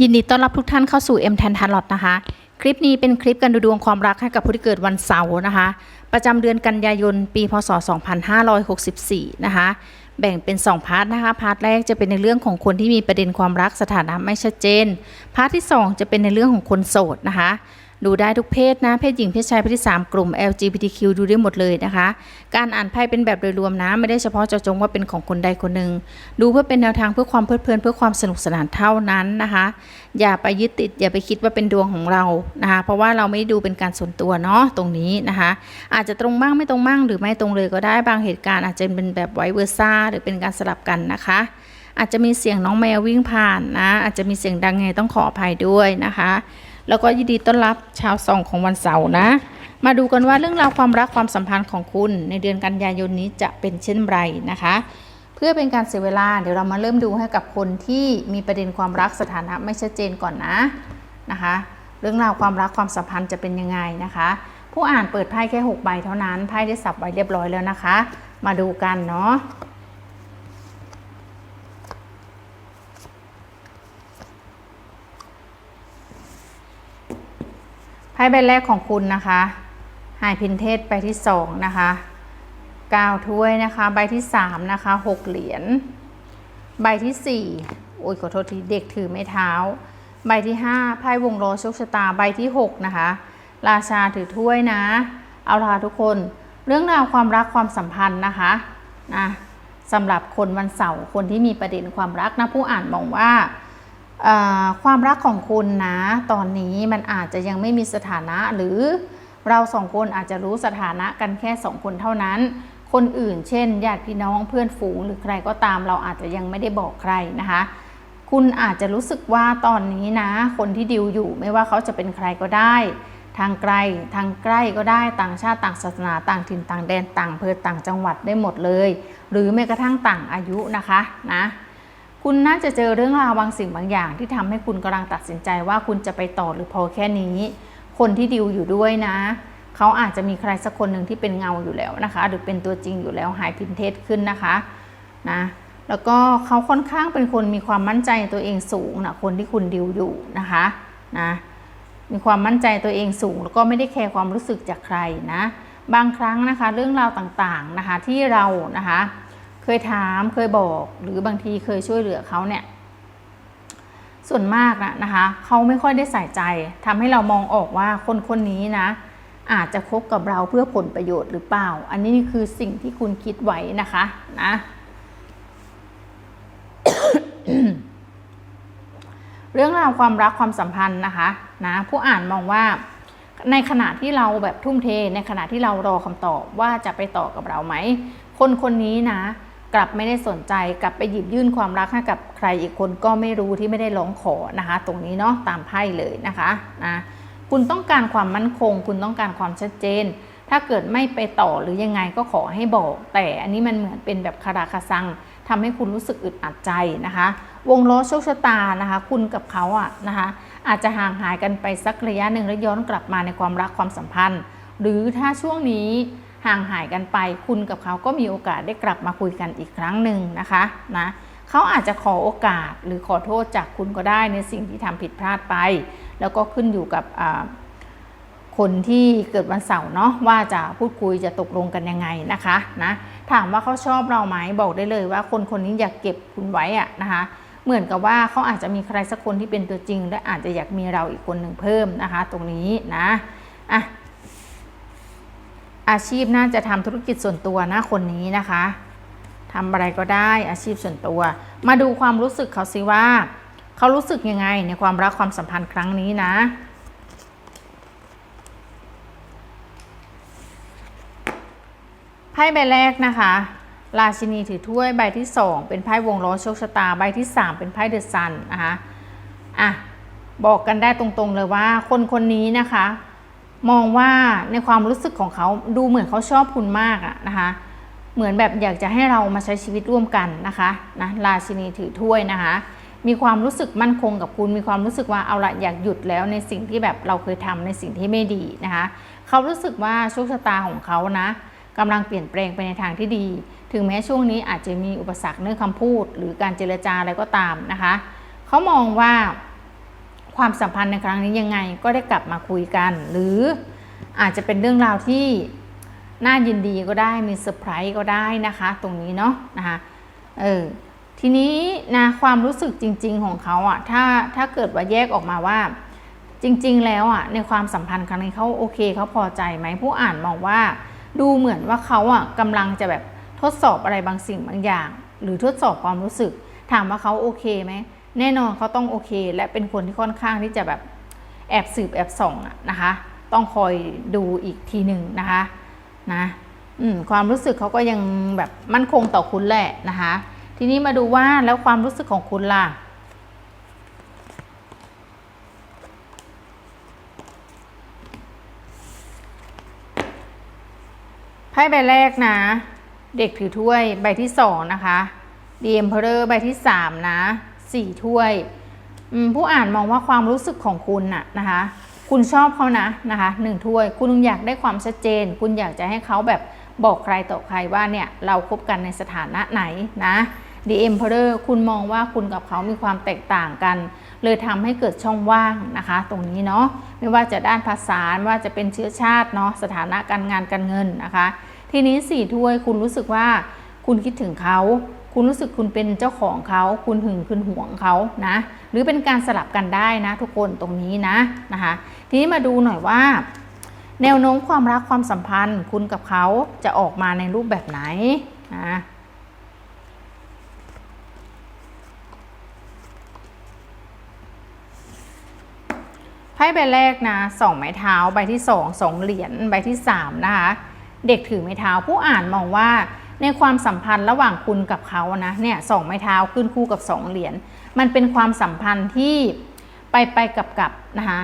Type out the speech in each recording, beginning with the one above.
ยินดีต้อนรับทุกท่านเข้าสู่ M แทนทาร์ลอตนะคะ คลิปนี้เป็นคลิปการดูดวงความรักให้กับผู้ที่เกิดวันเสาร์นะคะ ประจำเดือนกันยายนปีพศ 2564 นะคะ แบ่งเป็น 2 พาร์ทนะคะ พาร์ทแรกจะเป็นในเรื่องของคนที่มีประเด็นความรักสถานะไม่ชัดเจน พาร์ทที่ 2 จะเป็นในเรื่องของคนโสดนะคะ ดูได้ทุกเพศนะ เพศหญิงเพศชายเพศที่ 3 กลุ่ม LGBTQ ดูได้หมดเลยนะคะ การอ่านไพ่เป็นแบบโดยรวมนะ ไม่ได้เฉพาะเจาะจงว่าเป็นของคนใดคนหนึ่ง ดูเพื่อเป็นแนวทางเพื่อความเพลิดเพลินเพื่อความสนุกสนานเท่านั้นนะคะ อย่าไปยึดติด อย่าไปคิดว่าเป็นดวงของเรานะคะ เพราะว่าเราไม่ได้ดูเป็นการส่วนตัวเนาะตรงนี้นะคะ อาจจะตรงบ้างไม่ตรงบ้างหรือไม่ตรงเลยก็ได้บางเหตุการณ์อาจจะเป็นแบบไวเวอร์ซ่าหรือเป็นการสลับกันนะคะอาจจะมีเสียงน้องแมววิ่งผ่านนะ อาจจะมีเสียงดังไงต้องขออภัยด้วยนะคะ แล้วก็ยินดีต้อนรับชาวซองของวันเสาร์นะ มาดูกันว่าเรื่องราวความรักความสัมพันธ์ของคุณ ในเดือนกันยายนนี้จะเป็นเช่นไรนะคะ เพื่อเป็นการเสียเวลาเดี๋ยวเรามาเริ่มดูให้กับคนที่มีประเด็นความรักสถานะไม่ชัดเจนก่อนนะนะคะ เรื่องราวความรักความสัมพันธ์จะเป็นยังไงนะคะ ผู้อ่านเปิดไพ่แค่6ใบเท่านั้นไพ่ได้สับไว้เรียบร้อยแล้วนะคะ มาดูกันเนาะ ไพ่ใบแรกของคุณนะคะหายพินเทศใบที่สองนะคะก้าถ้วยนะคะ ใบที่สามนะคะหกเหรียญใบที่สี่โอ้ยขอโทษทีเด็กถือไม้เท้า ใบที่ห้าไพ่วงล้อโชคชะตาใบที่หกนะคะ ราชาถือถ้วยนะ เอาละทุกคนเรื่องราวความรักความสัมพันธ์นะคะนะสำหรับคนวันเสาร์คนที่มีประเด็นความรักนะผู้อ่านมองว่า ความรักของคุณนะ ตอนนี้มันอาจจะยังไม่มีสถานะหรือเราสองคนอาจจะรู้สถานะกันแค่สองคนเท่านั้น คนอื่นเช่นญาติพี่น้องเพื่อนฝูงหรือใครก็ตามเราอาจจะยังไม่ได้บอกใครนะคะ คุณอาจจะรู้สึกว่าตอนนี้นะ คนที่ดิวอยู่ไม่ว่าเขาจะเป็นใครก็ได้ ทางไกลทางใกล้ก็ได้ต่างชาติต่างศาสนาต่างถิ่นต่างแดนต่างอำเภอต่างจังหวัดได้หมดเลย หรือแม้กระทั่งต่างอายุนะคะนะ คุณน่าจะเจอเรื่องราวบางสิ่งบางอย่าง ที่ทำให้คุณกำลังตัดสินใจว่าคุณจะไปต่อหรือพอแค่นี้ คนที่ดิวอยู่ด้วยนะเขาอาจจะมีใครสักคนหนึ่งที่เป็นเงาอยู่แล้วนะคะ หรือเป็นตัวจริงอยู่แล้วหายพินเทศขึ้นนะคะนะแล้วก็เขาค่อนข้างเป็นคนมีความมั่นใจตัวเองสูงนะคนที่คุณดิวอยู่นะคะนะมีความมั่นใจตัวเองสูง แล้วก็ไม่ได้แคร์ความรู้สึกจากใครนะ บางครั้งนะคะ เรื่องราวต่างๆนะคะที่เรานะคะ เคยถามเคยบอก หรือบางทีเคยช่วยเหลือเขาเนี่ย ส่วนมากนะนะคะเขาไม่ค่อยได้ใส่ใจทำให้เรามองออกว่าคนคนนี้นะ อาจจะคบกับเราเพื่อผลประโยชน์หรือเปล่า อันนี้คือสิ่งที่คุณคิดไว้นะคะนะเรื่องราวความรักความสัมพันธ์นะคะนะผู้อ่านมองว่าในขณะที่เราแบบทุ่มเท ในขณะที่เรารอคำตอบว่าจะไปต่อกับเราไหม คนคนนี้นะ กลับไม่ได้สนใจกลับไปหยิบยื่นความรักให้กับใครอีกคนก็ไม่รู้ที่ไม่ได้ร้องขอนะคะ ตรงนี้เนาะตามไพ่เลยนะคะนะคุณต้องการความมั่นคง คุณต้องการความชัดเจน ถ้าเกิดไม่ไปต่อหรือยังไงก็ขอให้บอก แต่อันนี้มันเหมือนเป็นแบบคาราคาซังทำให้คุณรู้สึกอึดอัดใจนะคะ วงล้อโชคชะตานะคะ คุณกับเขาอะนะคะ อาจจะห่างหายกันไปสักระยะหนึ่งแล้วย้อนกลับมาในความรักความสัมพันธ์ หรือถ้าช่วงนี้ ห่างหายกันไป คุณกับเขาก็มีโอกาสได้กลับมาคุยกันอีกครั้งหนึ่งนะคะนะเขาอาจจะขอโอกาสหรือขอโทษจากคุณก็ได้ในสิ่งที่ทำผิดพลาดไป แล้วก็ขึ้นอยู่กับคนที่เกิดวันเสาร์เนาะว่าจะพูดคุยจะตกลงกันยังไงนะคะนะถามว่าเขาชอบเราไหมบอกได้เลยว่าคนคนนี้อยากเก็บคุณไว้อะนะคะเหมือนกับว่าเขาอาจจะมีใครสักคนที่เป็นตัวจริง และอาจจะอยากมีเราอีกคนหนึ่งเพิ่มนะคะ ตรงนี้นะอะ อาชีพน่าจะทำธุรกิจส่วนตัวนะคนนี้นะคะทำอะไรก็ได้อาชีพส่วนตัว มาดูความรู้สึกเขาสิว่า เขารู้สึกยังไงในความรักความสัมพันธ์ครั้งนี้นะไพ่ใบแรกนะคะ ราชินีถือถ้วยใบที่ 2 เป็นไพ่วงล้อโชคชะตาใบที่ 3 เป็นไพ่เดอะซันนะคะอะบอกกันได้ตรงๆเลยว่าคนคนนี้นะคะ มองว่าในความรู้สึกของเขาดูเหมือนเขาชอบคุณมากอะนะคะ เหมือนแบบอยากจะให้เรามาใช้ชีวิตร่วมกันนะคะนะราชินีถือถ้วยนะคะ มีความรู้สึกมั่นคงกับคุณ มีความรู้สึกว่าเอาละอยากหยุดแล้วในสิ่งที่แบบเราเคยทำในสิ่งที่ไม่ดีนะคะ เขารู้สึกว่าโชคชะตาของเขานะกำลังเปลี่ยนแปลงไปในทางที่ดี ถึงแม้ช่วงนี้อาจจะมีอุปสรรคเรื่องคำพูด หรือการเจรจาอะไรก็ตามนะคะ เขามองว่า ความสัมพันธ์ในครั้งนี้ยังไงก็ได้กลับมาคุยกัน หรืออาจจะเป็นเรื่องราวที่น่ายินดีก็ได้มีเซอร์ไพรส์ก็ได้นะคะ ตรงนี้เนาะนะคะเออทีนี้นะความรู้สึกจริง ๆ ของเขาอะถ้าถ้าเกิดว่าแยกออกมาว่า จริง ๆ แล้วอะในความสัมพันธ์ครั้งนี้เขาโอเคเขาพอใจไหมผู้อ่านมองว่า ดูเหมือนว่าเขาอะกำลังจะแบบทดสอบอะไรบางสิ่งบางอย่าง หรือทดสอบความรู้สึก ถามว่าเขาโอเคไหม แน่นอนเขาต้องโอเค และเป็นคนที่ค่อนข้างที่จะแบบแอบสืบแอบส่องอะนะคะ ต้องคอยดูอีกทีหนึ่งนะคะนะความรู้สึกเขาก็ยังแบบมั่นคงต่อคุณแหละนะคะ ทีนี้มาดูว่าแล้วความรู้สึกของคุณล่ะไพ่ใบแรกนะ เด็กถือถ้วยใบที่สองนะคะดีเอ็มเพอร์ใบที่สามนะ สี่ถ้วยผู้อ่านมองว่าความรู้สึกของคุณน่ะนะคะ คุณชอบเขานะนะคะหนึ่งถ้วย คุณอยากได้ความชัดเจน คุณอยากจะให้เขาแบบบอกใครต่อใครว่าเนี่ยเราคบกันในสถานะไหนนะ The Emperor คุณมองว่าคุณกับเขามีความแตกต่างกัน เลยทำให้เกิดช่องว่างนะคะ ตรงนี้เนาะไม่ว่าจะด้านภาษาว่าจะเป็นเชื้อชาติเนาะสถานะการงานการเงินนะคะ ทีนี้สี่ถ้วยคุณรู้สึกว่าคุณคิดถึงเขา คุณรู้สึกคุณเป็นเจ้าของเขา คุณหึงคุณหวงเขานะ หรือเป็นการสลับกันได้นะ ทุกคนตรงนี้นะนะคะ ทีนี้มาดูหน่อยว่า แนวโน้มความรักความสัมพันธ์ คุณกับเขาจะออกมาในรูปแบบไหนนะไพ่ใบแรกนะสองไม้เท้าใบที่สองสองเหรียญใบที่สามนะคะ เด็กถือไม้เท้าผู้อ่านมองว่า ในความสัมพันธ์ระหว่างคุณกับเขานะเนี่ยสองไม้เท้าขึ้นคู่กับสองเหรียญมันเป็นความสัมพันธ์ที่ไปไปกับกับนะคะ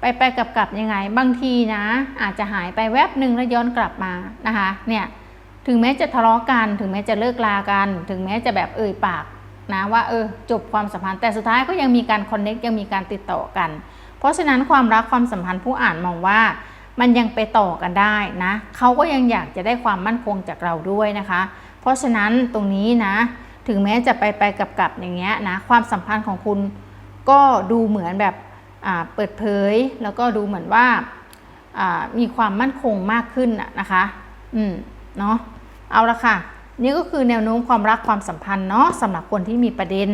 ไปไปกับกับยังไง บางทีนะ อาจจะหายไปแวบหนึ่งแล้วย้อนกลับมานะคะเนี่ยถึงแม้จะทะเลาะกัน ถึงแม้จะเลิกลากัน ถึงแม้จะแบบเอ่ยปากนะว่าเออจบความสัมพันธ์แต่สุดท้ายก็ยังมีการคอนเน็กยังมีการติดต่อกัน เพราะฉะนั้นความรักความสัมพันธ์ผู้อ่านมองว่า มันยังไปต่อกันได้นะเขาก็ยังอยากจะได้ความมั่นคงจากเราด้วยนะคะ เพราะฉะนั้นตรงนี้นะ ถึงแม้จะไปไปกับกับอย่างเงี้ยนะความสัมพันธ์ของคุณก็ดูเหมือนแบบเปิดเผย แล้วก็ดูเหมือนว่ามีความมั่นคงมากขึ้นนะคะ อืมเนาะเอาละค่ะ นี่ก็คือแนวโน้มความรักความสัมพันธ์เนาะสำหรับคนที่มีประเด็น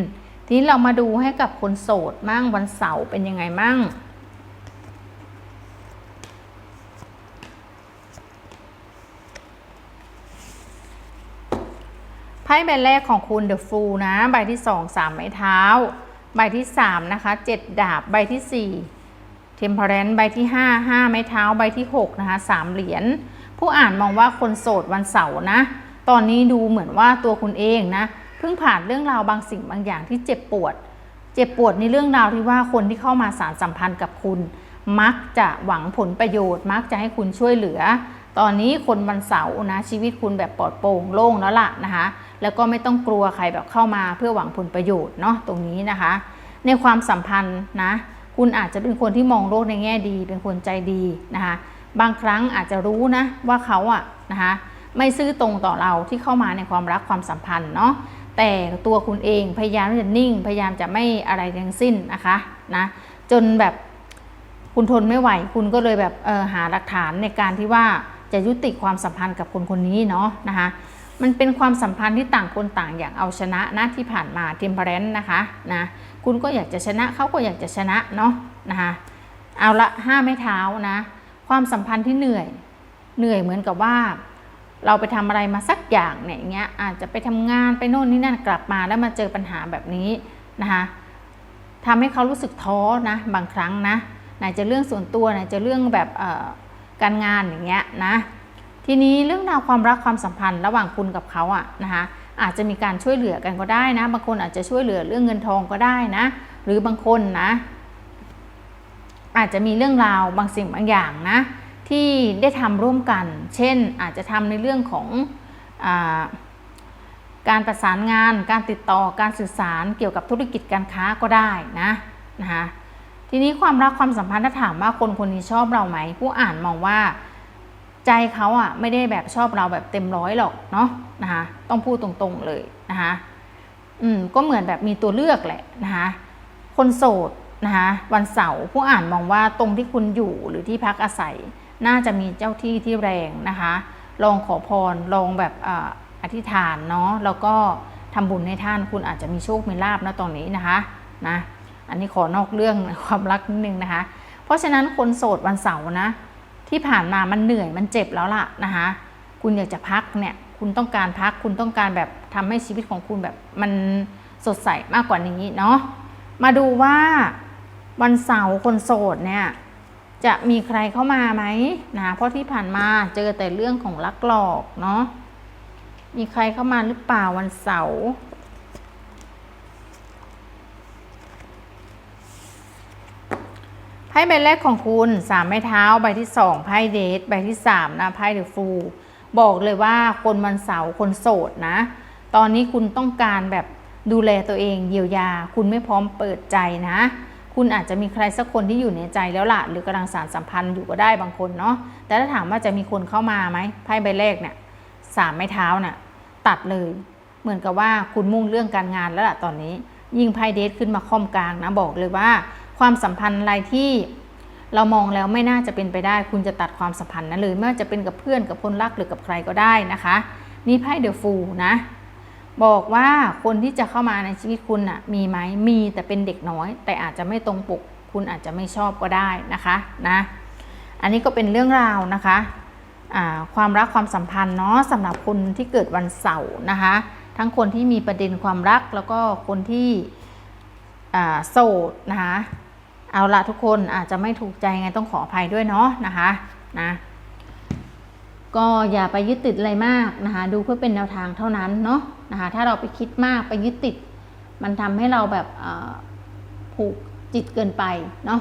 ทีนี้เรามาดูให้กับคนโสดมั่งวันเสาร์เป็นยังไงมั่ง ไพ่ใบแรกของคุณ The Fool นะ ใบที่ 2 3 ไม้เท้า ใบที่ 3 นะคะ 7 ดาบ ใบที่ 4 Temperance ใบที่ 5 5 ไม้เท้า ใบที่ 6 นะคะ 3 เหรียญ ผู้อ่านมองว่าคนโสดวันเสาร์นะ ตอนนี้ดูเหมือนว่าตัวคุณเองนะ เพิ่งผ่านเรื่องราวบางสิ่งบางอย่างที่เจ็บปวด เจ็บปวดในเรื่องราวที่ว่าคนที่เข้ามาสารสัมพันธ์กับคุณ มักจะหวังผลประโยชน์ มักจะให้คุณช่วยเหลือ ตอนนี้คนวันเสาร์นะ ชีวิตคุณแบบปลอดโปร่งโล่งแล้วล่ะนะคะ แล้วก็ไม่ต้องกลัวใครแบบเข้ามาเพื่อหวังผลประโยชน์เนาะตรงนี้นะคะ ในความสัมพันธ์นะคุณอาจจะเป็นคนที่มองโลกในแง่ดี เป็นคนใจดีนะคะ บางครั้งอาจจะรู้นะว่าเขาอะนะคะไม่ซื่อตรงต่อเราที่เข้ามาในความรักความสัมพันธ์เนาะแต่ตัวคุณเองพยายามจะนิ่ง พยายามจะไม่อะไรทั้งสิ้นนะคะนะจนแบบคุณทนไม่ไหว คุณก็เลยแบบเออหาหลักฐานในการที่ว่าจะยุติความสัมพันธ์กับคนคนนี้เนาะนะคะ มันเป็นความสัมพันธ์ที่ต่างคนต่างอยากเอาชนะนะที่ผ่านมาเทมเพลนนะคะนะคุณก็อยากจะชนะเขาก็อยากจะชนะเนาะนะคะเอาละห้าไม้เท้านะ ความสัมพันธ์ที่เหนื่อยเหนื่อยเหมือนกับว่า เราไปทำอะไรมาสักอย่างเนี่ยอย่างเงี้ยอาจจะไปทำงานไปโน่นนี่นั่นกลับมาแล้วมาเจอปัญหาแบบนี้นะคะทำให้เขารู้สึกท้อนะบางครั้งนะไหนจะเรื่องส่วนตัวไหนจะเรื่องแบบการงานอย่างเงี้ยนะ ทีนี้เรื่องราวความรักความสัมพันธ์ระหว่างคุณกับเขาอะนะคะอาจจะมีการช่วยเหลือกันก็ได้นะ บางคนอาจจะช่วยเหลือเรื่องเงินทองก็ได้นะ หรือบางคนนะ อาจจะมีเรื่องราวบางสิ่งบางอย่างนะ ที่ได้ทำร่วมกัน เช่น อาจจะทำในเรื่องของอการประสานงาน การติดต่อการสื่อสารเกี่ยวกับธุรกิจการค้าก็ได้นะนะคะทีนี้ความรักความสัมพันธ์ถ้าถามว่าคนคนนี้ชอบเราไหม ผู้อ่านมองว่า ใจเขาอะไม่ได้แบบชอบเราแบบเต็มร้อยหรอกเนาะนะคะต้องพูดตรงๆเลยนะคะอืมก็เหมือนแบบมีตัวเลือกแหละนะคะคนโสดนะคะวันเสาร์ผู้อ่านมองว่าตรงที่คุณอยู่หรือที่พักอาศัย น่าจะมีเจ้าที่ที่แรงนะคะ ลองขอพรลองแบบออธิษฐานเนาะแล้วก็ทำบุญให้ท่านคุณอาจจะมีโชคมีลาบนะตรงนี้นะคะนะอันนี้ขอนอกเรื่องความรักนิดนึงนะคะ เพราะฉะนั้นคนโสดวันเสาร์นะ ที่ผ่านมามันเหนื่อยมันเจ็บแล้วล่ะนะคะคุณอยากจะพักเนี่ยคุณต้องการพักคุณต้องการแบบทำให้ชีวิตของคุณแบบมันสดใสมากกว่านี้เนาะมาดูว่าวันเสาร์คนโสดเนี่ยจะมีใครเข้ามาไหมนะเพราะที่ผ่านมาเจอแต่เรื่องของลักหลอกเนาะมีใครเข้ามาหรือเปล่าวันเสาร์ พ่ใบแรกของคุณสามไม้เท้าใบที่สองไพ่เดทใบที่สามนะไพ่เดอะฟูบอกเลยว่าคนวันเสาร์คนโสดนะ ตอนนี้คุณต้องการแบบดูแลตัวเองเยียวยา คุณไม่พร้อมเปิดใจนะ คุณอาจจะมีใครสักคนที่อยู่ในใจแล้วล่ะ หรือกำลังสารสัมพันธ์อยู่ก็ได้บางคนเนาะแต่ถ้าถามว่าจะมีคนเข้ามาไหมไพ่ใบแรกเนี่ยสามไม้เท้าเนี่ยตัดเลย เหมือนกับว่าคุณมุ่งเรื่องการงานแล้วล่ะตอนนี้ ยิ่งไพ่เดทขึ้นมาค่อมกลางนะบอกเลยว่า ความสัมพันธ์อะไรที่เรามองแล้วไม่น่าจะเป็นไปได้ คุณจะตัดความสัมพันธ์นั้นเลยไม่ว่าจะเป็นกับเพื่อนกับคนรักหรือกับใครก็ได้นะคะ นี่ไพ่เดอะฟูนะ บอกว่าคนที่จะเข้ามาในชีวิตคุณน่ะมีไหมมีแต่เป็นเด็กน้อย แต่อาจจะไม่ตรงปก คุณอาจจะไม่ชอบก็ได้นะคะนะอันนี้ก็เป็นเรื่องราวนะคะความรักความสัมพันธ์เนาะสำหรับคนที่เกิดวันเสาร์นะคะ ทั้งคนที่มีประเด็นความรักแล้วก็คนที่โสดนะคะ เอาละทุกคนอาจจะไม่ถูกใจไงต้องขออภัยด้วยเนาะนะคะนะก็อย่าไปยึดติดอะไรมากนะคะ ดูเพื่อเป็นแนวทางเท่านั้นเนาะนะคะ ถ้าเราไปคิดมากไปยึดติด มันทำให้เราแบบผูกจิตเกินไปเนาะ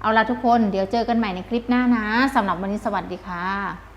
เอาละทุกคนเดี๋ยวเจอกันใหม่ในคลิปหน้านะสำหรับวันนี้สวัสดีค่ะ